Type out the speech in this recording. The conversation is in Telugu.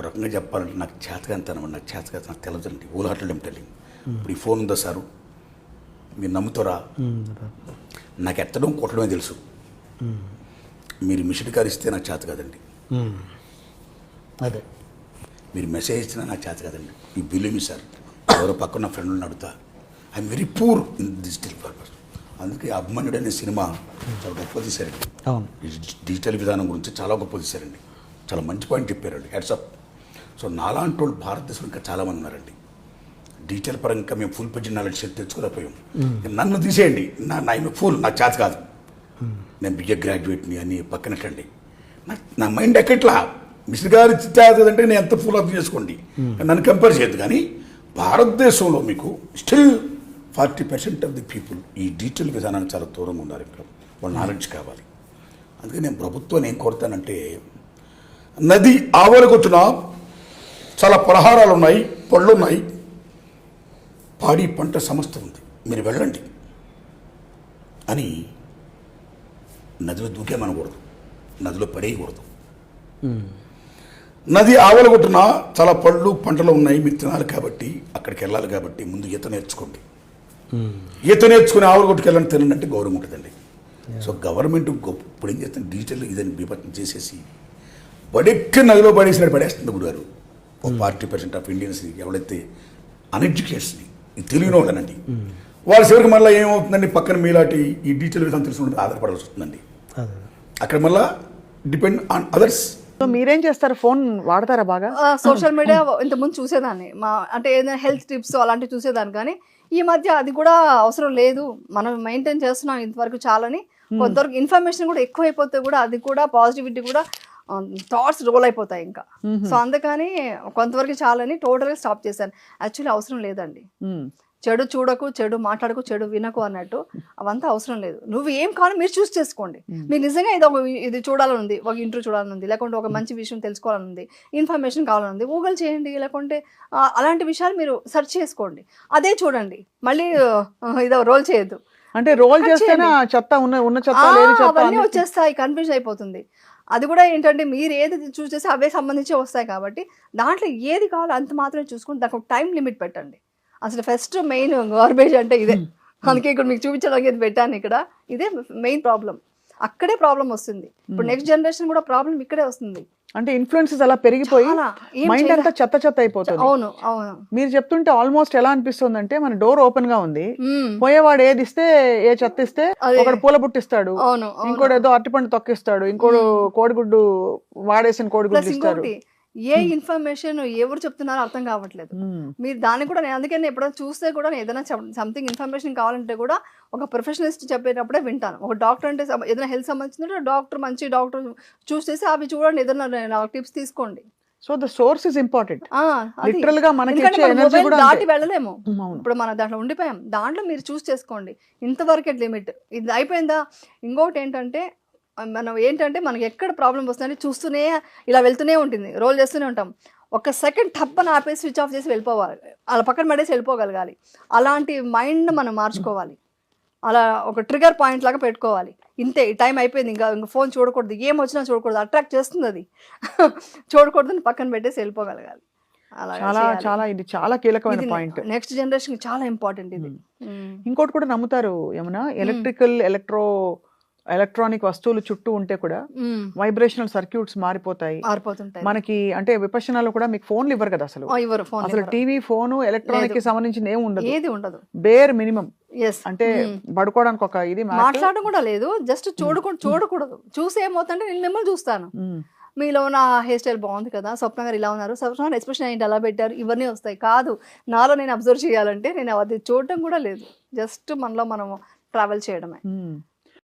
ఒక రకంగా చెప్పాలంటే నాకు చేతకంతనం నాకు చేతకంత నాకు తెలదండి ఊలాటలు ఏమిటండి ఇప్పుడు ఈ ఫోన్ ఉందా సారు? మీరు నమ్ముతారా? నాకు ఎత్తడం కొట్టడమే తెలుసు. మీరు మిషన్ కార్ ఇస్తే నాకు చేత కదండి. అదే. మీరు మెసేజ్ ఇచ్చినా నాకు చేత కదండి. ఈ బిలీవ్ మీ సార్? ఎవరో పక్కన ఫ్రెండ్ని అడుగుతా I'm very poor in digital purpose. అందుకే అభిమన్యుడు అనే సినిమా చాలా గొప్ప తీశారండి. డిజిటల్ విధానం గురించి చాలా గొప్ప తీశారండి. చాలా మంచి పాయింట్ చెప్పారండి. హెడ్సప్ సో నాలాంటి వాళ్ళు భారతదేశంలో ఇంకా చాలామంది ఉన్నారండి. డిజిటల్ పరంగా ఇంకా మేము ఫుల్ పెంచిన నాలెడ్జ్ తెచ్చుకోలేకపోయాం. నన్ను తీసేయండి. నా నా ఫుల్ నాకు చేత కాదు. నేను బిఏ గ్రాడ్యుయేట్ని అని పక్కనట్టండి. నా- నా మైండ్ ఎక్కట్లా? మిస్టర్ గారు కదంటే నేను ఎంత ఫుల్ అర్థం చేసుకోండి. నన్ను కంపేర్ చేయొద్దు. కానీ భారతదేశంలో మీకు still forty percent of the people ఈ డిజిటల్ విధానానికి చాలా దూరంగా ఉన్నారు ఇంకా వాళ్ళ నాలెడ్జ్ కావాలి. అందుకే నేను ప్రభుత్వాన్ని ఏం కోరుతానంటే నది ఆవలకొచ్చిన? చాలా పలహారాలు ఉన్నాయి పళ్ళు ఉన్నాయి పాడి పంట సమస్త ఉంది. మీరు వెళ్ళండి అని నదిలో దూకేమనకూడదు నదిలో పడేయకూడదు. నది ఆవలగొట్టున చాలా పళ్ళు పంటలు ఉన్నాయి. మీరు తినాలి కాబట్టి అక్కడికి వెళ్ళాలి కాబట్టి ముందు ఈత నేర్చుకోండి. ఈత నేర్చుకుని ఆవలగొట్టుకు వెళ్ళండి తినండి అంటే గౌరవం ఉంటుందండి. సో గవర్నమెంట్ గొప్ప ఇప్పుడు ఏం చేస్తుంది? డిజిటల్ ఇదని బీభత్సం చేసేసి పడెక్కి నదిలో పడేసినట్టు పడేస్తుంది గురు గారు ఒక ఫార్టీ పర్సెంట్ ఆఫ్ ఇండియన్స్ ఎవరైతే అన్ఎడ్యుకేషన్ తెలియని వాళ్ళనండి వాళ్ళ చివరికి మళ్ళీ ఏమవుతుందండి? పక్కన మీలాంటి ఈ డిజిటల్ విధానం తెలిసిన ఆధారపడాల్సి వస్తుందండి. అక్కడ మళ్ళా డిపెండ్ ఆన్ అదర్స్. సో మీరేం చేస్తారు? ఫోన్ వాడతారా బాగా? సోషల్ మీడియా ఇంతకుముందు చూసేదాన్ని. మా అంటే ఏదైనా హెల్త్ టిప్స్ అలాంటివి చూసేదాన్ని. కానీ ఈ మధ్య అది కూడా అవసరం లేదు. మనం మెయింటైన్ చేస్తున్నాం ఇంతవరకు చాలని. కొంతవరకు ఇన్ఫర్మేషన్ కూడా ఎక్కువ అయిపోతే కూడా అది కూడా పాజిటివిటీ కూడా థాట్స్ రోల్ అయిపోతాయి ఇంకా. సో అందుకని కొంతవరకు చాలని టోటల్గా స్టాప్ చేశాను. యాక్చువల్లీ అవసరం లేదండి. చెడు చూడకు చెడు మాట్లాడకు చెడు వినకు అన్నట్టు అవంతా అవసరం లేదు. నువ్వు ఏం కావాలో మీరు చూస్ చేసుకోండి. మీరు నిజంగా ఇది ఒక ఇది చూడాలని ఉంది ఒక ఇంటర్వ్యూ చూడాలని ఉంది లేకుంటే ఒక మంచి విషయం తెలుసుకోవాలని ఉంది ఇన్ఫర్మేషన్ కావాలని ఉంది గూగుల్ చేయండి లేకుంటే అలాంటి విషయాలు మీరు సెర్చ్ చేసుకోండి. అదే చూడండి. మళ్ళీ ఇదో రోల్ చేయొద్దు. అంటే రోల్ చేస్తేనే చెత్త ఉన్న ఉన్న చెత్త లేని చెత్త అన్ని- వచ్చేస్తాయి కన్ఫ్యూజ్ అయిపోతుంది. అది కూడా ఏంటంటే మీరు ఏది చూస్ చేస్తే అవే సంబంధించి వస్తాయి కాబట్టి దాంట్లో ఏది కావాలో అంత మాత్రమే చూసుకుని దానికి ఒక టైం లిమిట్ పెట్టండి. అసలు ఫస్ట్ మెయిన్ గార్బేజ్ అంటే ఇదే. అందుకే ఇక్కడ మీకు చూపించడానికి ఇది పెట్టాను ఇక్కడ. ఇదే మెయిన్ ప్రాబ్లం. అక్కడే ప్రాబ్లం వస్తుంది. ఇప్పుడు నెక్స్ట్ జనరేషన్ కూడా ప్రాబ్లం ఇక్కడే వస్తుంది. అంటే ఇన్ఫ్లుయెన్సెస్ అలా పెరిగిపోయి మైండ్ అంతా చెత్త చెత్త అయిపోతుంది. అవును అవును. మీరు చెప్తుంటే ఆల్మోస్ట్ ఎలా అనిపిస్తుంది అంటే మన డోర్ ఓపెన్గా ఉంది. పోయేవాడు ఏది ఇస్తే ఏ చెత్త ఇస్తే. ఒకడు పూల బుట్టిస్తాడు ఇంకోటి ఏదో అరటిపండు తొక్కిస్తాడు. ఇంకోడు కోడిగుడ్డు వాడేసిన కోడిగుడ్డు ఇస్తారు ఇంకోటి ఏ ఇన్ఫర్మేషన్ ఎవరు చెప్తున్నారో అర్థం కావట్లేదు. మీరు దాన్ని కూడా నేను అందుకే నేను ఎప్పుడైనా చూస్తే కూడా నేను ఏదైనా సంథింగ్ ఇన్ఫర్మేషన్ కావాలంటే కూడా ఒక ప్రొఫెషనలిస్ట్ చెప్పేటప్పుడే వింటాను. ఒక డాక్టర్ అంటే ఏదైనా హెల్త్ సంబంధించిన డాక్టర్ మంచి డాక్టర్ చూస్ చేసి అవి చూడండి ఏదైనా టిప్స్ తీసుకోండి. So the source is important. లిటరల్గా మనకి ఎనర్జీ కూడా దాటి. వెళ్ళలేము. ఇప్పుడు మనం దాంట్లో ఉండిపోయాం. దాంట్లో మీరు చూస్ చేసుకోండి. ఇంతవరకే లిమిట్ ఇది అయిపోయిందా? ఇంకొకటి ఏంటంటే మనం ఏంటంటే మనకి ఎక్కడ ప్రాబ్లం వస్తుందంటే చూస్తూనే ఇలా వెళ్తూనే ఉంటుంది. రోల్ చేస్తూనే ఉంటాం. ఒక సెకండ్ టప్పని ఆపేసి స్విచ్ ఆఫ్ చేసి వెళ్ళిపోవాలి. అలా పక్కన పడేసి వెళ్ళిపోగలగాలి. అలాంటి మైండ్ మనం మార్చుకోవాలి. అలా ఒక ట్రిగర్ పాయింట్ లాగా పెట్టుకోవాలి. ఇంతే టైం అయిపోయింది. ఇంకా ఇంకా ఫోన్ చూడకూడదు. ఏం వచ్చినా చూడకూడదు. అట్రాక్ట్ చేస్తుంది అది. చూడకూడదు పక్కన పెట్టేసి వెళ్ళిపోగలగాలి. అలా చాలా చాలా ఇది చాలా కీలకమైన పాయింట్ నెక్స్ట్ జనరేషన్ చాలా ఇంపార్టెంట్ ఇది. ఇంకోటి కూడా నమ్ముతారు ఏమన్నా? ఎలక్ట్రికల్ ఎలక్ట్రో ఎలక్ట్రానిక్ వస్తువులు చుట్టూ ఉంటే కూడా. వైబ్రేషనల్ సర్క్యూట్స్ మారిపోతాయి. మారిపోతుంటాయి. మనకి అంటే విపక్షణాలు కూడా మీకు ఫోన్లు ఇవ్వరు కదా అసలు. అసలు టీవీ ఫోను ఎలక్ట్రానిక్కి సంబంధించిన ఏం ఉండదు. ఏది ఉండదు. బేర్ మినిమం అంటే పడుకోవడానికి ఒక ఇది. మాట్లాడడం కూడా లేదు. జస్ట్ చూడకూడదు చూడకూడదు. చూసి ఏమవుతుందంటే నేను మిమ్మల్ని చూస్తాను. మీలో నా హెయిర్ స్టైల్ బాగుంది కదా స్వప్న గారు ఇలా ఉన్నారు. స్వప్న ఎక్స్ప్రెషన్ ఏంటి అలా పెట్టారు? ఇవన్నీ వస్తాయి. కాదు నాలో నేను అబ్జర్వ్ చేయాలంటే నేను అది చూడటం కూడా లేదు. జస్ట్ మనలో మనము ట్రావెల్ చేయడమే.